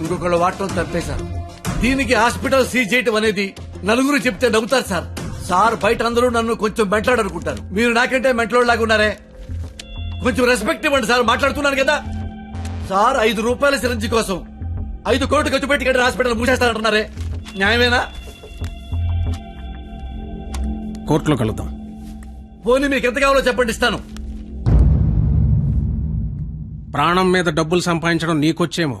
ఇంకొకళ్ళు వాడటం తప్పేశారు దీనికి హాస్పిటల్ సీజ్ చేయటం అనేది నలుగురు చెప్తే నవ్వుతారు సార్. సార్ బయట అందరూ నన్ను కొంచెం మెంట్లాడనుకుంటారు. మీరు నాకంటే మెంట్లోడ్లాగా ఉన్నారే. కొంచెం రెస్పెక్ట్ ఇవ్వండి సార్ మాట్లాడుతున్నాను కదా. సార్ ఐదు రూపాయల సిరంజి కోసం ఐదు కోట్లు ఖర్చు పెట్టి కట్టిన హాస్పిటల్ మూసేస్తానంటున్నారే. న్యాయమేనా? కోర్టులో కలుద్దాం. పోనీ మీకు ఎంత కావాలో చెప్పండి ఇస్తాను. ప్రాణం మీద డబ్బులు సంపాదించడం నీకొచ్చేమో.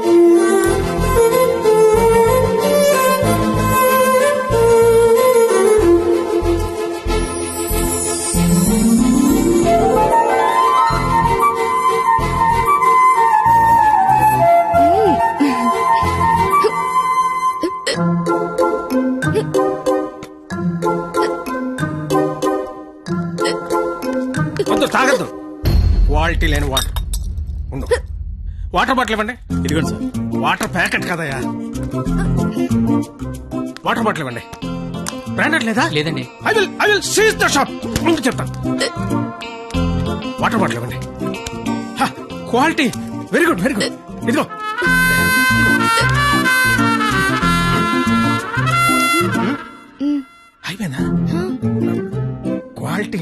వద్దు తాగద్దు. క్వాలిటీ లేని వాటర్. ఉండు. వాటర్ బాటిల్ ఇవ్వండి. ఇదిగోండి సార్. వాటర్ ప్యాకెట్ కదయ్యా. వాటర్ బాటిల్ ఇవ్వండి. బ్రాండెడ్ లేదా? లేదండి. I will I will seize the shop ముందు చెప్తా వాటర్ బాటిల్ ఇవ్వండి. Quality. Very good very good ఇదిగో. అయిపోయిందా? క్వాలిటీ.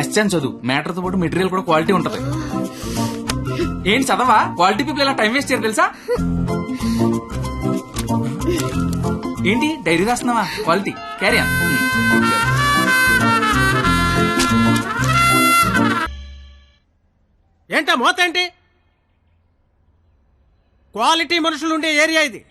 ఎస్ఎన్ చదువు. మ్యాటర్తో పాటు మెటీరియల్ కూడా క్వాలిటీ ఉంటది. ఏంటి చదవా? క్వాలిటీ పీపుల్ ఇలా టైం వేస్ట్ చేయరు తెలుసా? ఏంటి? డైరీ రాస్తున్నావా? క్వాలిటీ క్యారీ ఏంటా మోత ఏంటి? క్వాలిటీ మనుషులు ఉండే ఏరియా ఇది.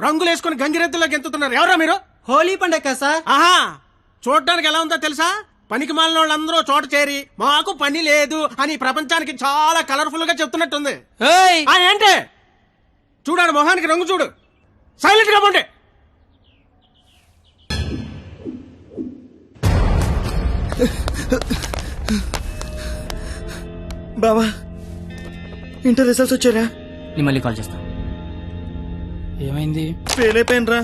రంగులు వేసుకుని గంగిరెద్దులో గెంతుతున్నారు ఎవరా మీరు? హోలీ పండగ సార్? ఆహా! చూడడానికి ఎలా ఉందో తెలుసా? పనికి మాలిన వాళ్ళందరూ చోట చేరి మాకు పని లేదు అని ప్రపంచానికి చాలా కలర్ఫుల్గా చెప్తున్నట్టుంది. ఆ, ఏంటి? చూడాడు మొహానికి రంగు చూడు. సైలెంట్గా పోండి. బావా ఇంటర్ రిజల్ట్స్ వచ్చారా నేను మళ్ళీ కాల్ చేస్తాను ఏమైంది? ఫెయిల్ అయిపోయినరా.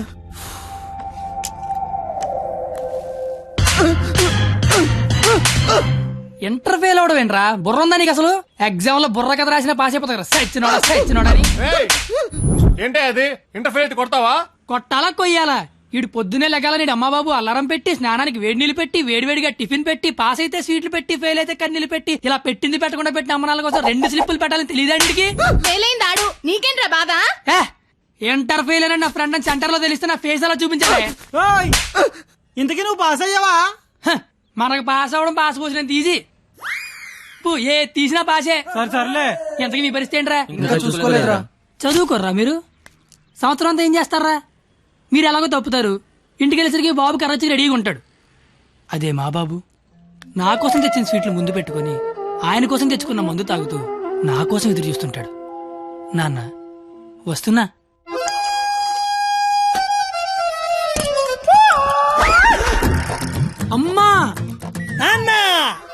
ఇంటర్ ఫెయిల్ అవడం ఏంట్రా బుర్ర ఉందా నీకు అసలు? ఎగ్జామ్లో బుర్ర కథ రాసిన పాస్ అయిపోతారు సచ్చినోడా సచ్చినోడా అని. ఏంటి అది? ఇంటర్ఫేర్ కొడతావా? కొట్టాలా కొయ్యాలా? ఈడు పొద్దునే లెగాలని అమ్మా బాబు అల్లారం పెట్టి స్నానానికి వేడి నీళ్ళు పెట్టి వేడివేడిగా టిఫిన్ పెట్టి పాస్ అయితే స్వీట్లు పెట్టి ఫెయిల్ అయితే కన్నీళ్ళు పెట్టి ఇలా పెట్టింది పెట్టకుండా పెట్టిన అమ్మనాల కోసం రెండు స్లిప్పులు పెట్టాలని తెలియదండికి నీకేంట్రా బాధ? ఇంటర్ ఫెయిల్ అని నా ఫ్రెండ్ అని సెంటర్లో తెలిస్తే నా ఫేస్ అలా చూపించాలి? ఓయ్ ఇంతకీ నువ్వు పాస్ అయ్యావా? మనకు పాస్ అవ్వడం పాస్ పోసినంత ఈజీ పో, ఏ తీసినా పాసే. సరే సర్లే. ఎంతకి మీ పరిస్థితి ఏంట్రా? ఇంకా చూసుకోలేదురా. చదువుకోర్రా మీరు? సంవత్సరం అంతా ఏం చేస్తారా? మీరు ఎలాగో తప్పుతారు. ఇంటికి వెళ్ళేసరికి బాబు కర్రచ్చి రెడీగా ఉంటాడు. అదే మా బాబు. నా కోసం తెచ్చిన స్వీట్లు ముందు పెట్టుకొని ఆయన కోసం తెచ్చుకున్న మందు తాగుతూ నా కోసం ఎదురు చూస్తుంటాడు. నాన్న వస్తున్నా?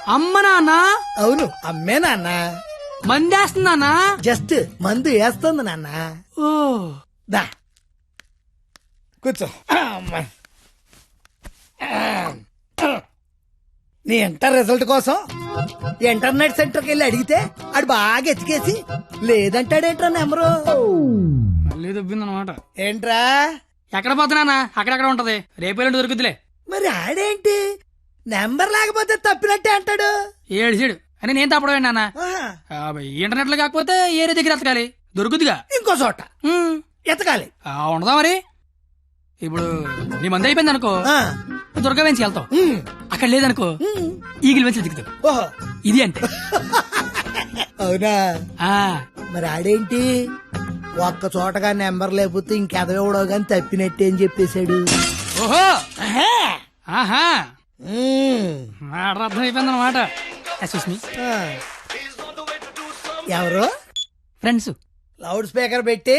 అమ్మ నాన్న? అవును అమ్మే నాన్న. మందేస్తున్నానా? జస్ట్ మందు వేస్తుంది నాన్న. ఓ. దా. కూర్చో. అమ్మా. నీ ఇంటర్ రిజల్ట్ కోసం ఇంటర్నెట్ సెంటర్కి వెళ్ళి అడిగితే ఆడు బాగా ఎతికేసి లేదంటాడేంట్రా నెంబరు? మళ్ళీ దొబ్బిందనమాట. ఏంట్రా? ఎక్కడ పోతున్నానా? అక్కడక్కడ ఉంటది? రేపేళ్ళు దొరుకుతులే మరి ఆడేంటి? నెంబర్ లేకపోతే తప్పినట్టే అంటాడు. ఏడు సీడు. అని నేను తప్పడం నాన్న. ఇంటర్నెట్లో కాకపోతే ఏరే దగ్గర ఎతకాలి? దొరుకుద్దిగా. ఇంకో చోట. ఎతకాలి. ఉండదా మరి? ఇప్పుడు నీ మంది అయిపోయింది అనుకో. దుర్గా వెంచి వెళ్తావు. అక్కడ లేదనుకో. ఈగిల్ వెంచి దిగుతావు. ఓహో. ఇది అంటే అవునా? ఆ. మరి ఆడేంటి? ఒక్క చోటగా నెంబర్ లేకపోతే ఇంకెదవడో గాని తప్పినట్టే అని చెప్పేశాడు. ఓహో. ఆహా. మాట అర్థం అయిపోయింది అనమాట సుస్మి ఆ. ఎవరు? ఫ్రెండ్స్ లౌడ్ స్పీకర్ పెట్టి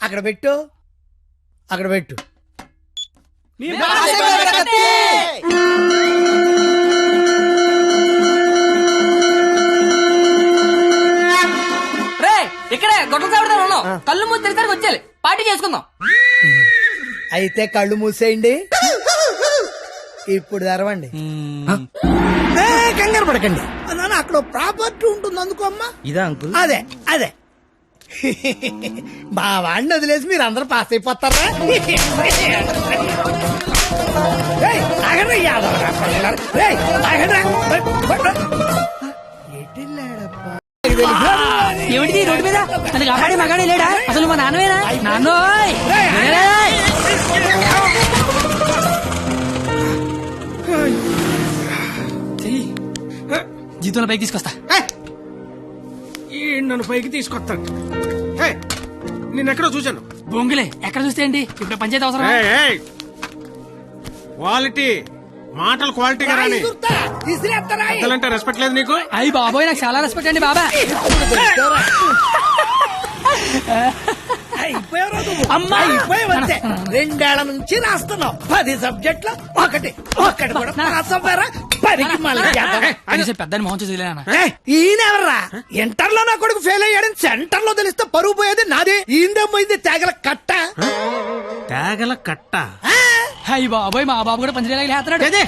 అక్కడ పెట్టు. అక్కడ పెట్టు. రే ఇక్కడే గొడవ చావడదా ఉన్నాం కళ్ళు మూసి తెరిసరికి వచ్చేయాలి. పార్టీ చేసుకుందాం. అయితే కళ్ళు మూసేయండి. ఇప్పుడు తెరవండి ఏ, కంగారు పడకండి నాన్న అక్కడ ప్రాపర్టీ ఉంటుంది అందుకో అమ్మా ఇదా అంకుల్ అదే అదే మా వాడిని వదిలేసి మీరు అందరూ పాస్ అయిపోతారా ఏయ్, ఆగండి, యాదవరా పిల్లలు. ఏయ్, ఆగండి. ఎటెళ్ళాడప్పా? నీకు తెలుసా? ఏమిటి రోడ్డు మీద అది కాపాడే మగాడే లేడా అసలు మా నాన్నవేనా నాన్నోయ్ ఏయ్! జీతంలో పైకి తీసుకొస్తా. ఈ నన్ను పైకి తీసుకొస్తాడు. హే, నిన్నెక్కడో చూశాను. బొంగులే ఎక్కడ చూస్తే ఏంటి ఇప్పుడు పంచాయతీ అవసరం. క్వాలిటీ మాటలు క్వాలిటీగా రాని? పెద్దలంటే రెస్పెక్ట్ లేదు నీకు? అయ్యి బాబోయ్ నాకు చాలా రెస్పెక్ట్ అండి బాబా. రెండేళ్ళ నుంచి రాస్తున్నావు. పది సబ్జెక్టులు ఒకటి. ఒకటి కూడా పదికి మళ్ళీ పెద్దని మోహన్ చూసి వదిలేనా? ఏయ్, ఈయనెవర్రా ఇంటర్లో నా కొడుకు ఫెయిల్ అయ్యాడని సెంటర్లో తెలిస్తే పరువు పోయేది నాది ఈందే పోయింది తెగల కట్ట తేగల కట్ట అయ్యి బాబోయ్ మా బాబు కూడా పంచలేలాగా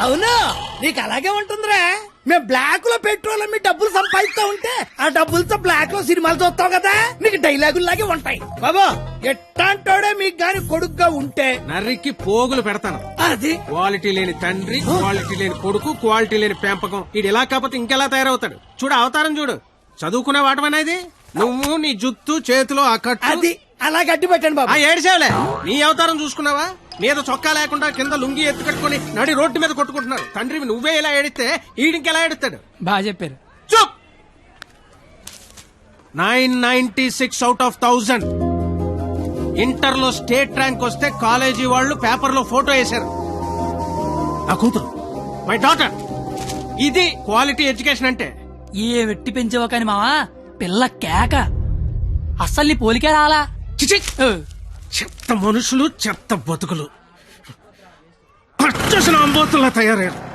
అవును నీకు అలాగే ఉంటుందిరా మేము బ్లాక్లో పెట్రోల్ మీ డబ్బులు సంపాదిస్తా ఉంటే ఆ డబ్బులతో బ్లాక్లో సినిమాలు చూస్తావు కదా నీకు డైలాగులు లాగే ఉంటాయి. బాబా! ఎట్టాంటోడే మీకు గాని కొడుకుగా ఉంటే? నర్రికి పోగులు పెడతాను. అది? క్వాలిటీ లేని తండ్రి క్వాలిటీ లేని కొడుకు క్వాలిటీ లేని పెంపకం. ఇది ఇలా కాకపోతే ఇంకెలా తయారవుతాడు? చూడు అవతారం చూడు. చదువుకునే వాటమేనా ఇది? నువ్వు నీ జుత్తు చేతిలో ఆ కట్టు. అది అలా గట్టి పెట్టండి ఆ బాబా ఏడిసేవలే నీ అవతారం చూసుకున్నావా? మీద చొక్కా లేకుండా కింద లుంగి ఎత్తు కట్టుకుని నడి రోడ్డు మీద కొట్టుకుంటున్నాడు తండ్రివి నువ్వే ఇలా ఏడిస్తే ఈడింకెలా ఏడుస్తాడు? బాగా చెప్పారు. చూప్! Nine ninety six out of thousand ఇంటర్లో స్టేట్ ర్యాంక్ వస్తే కాలేజీ వాళ్ళు పేపర్లో ఫోటో వేశారు. నా కూతురు మై డాటర్ ఇది క్వాలిటీ ఎడ్యుకేషన్ అంటే. ఏ వెట్టి పెంచావో కానీ మావా పిల్ల కేక. అస్సలు నీ పోలికే రాలా. చిచి! చెత్త మనుషులు చెత్త బతుకులు. అంబోతుల్లా తయారయ్యారు.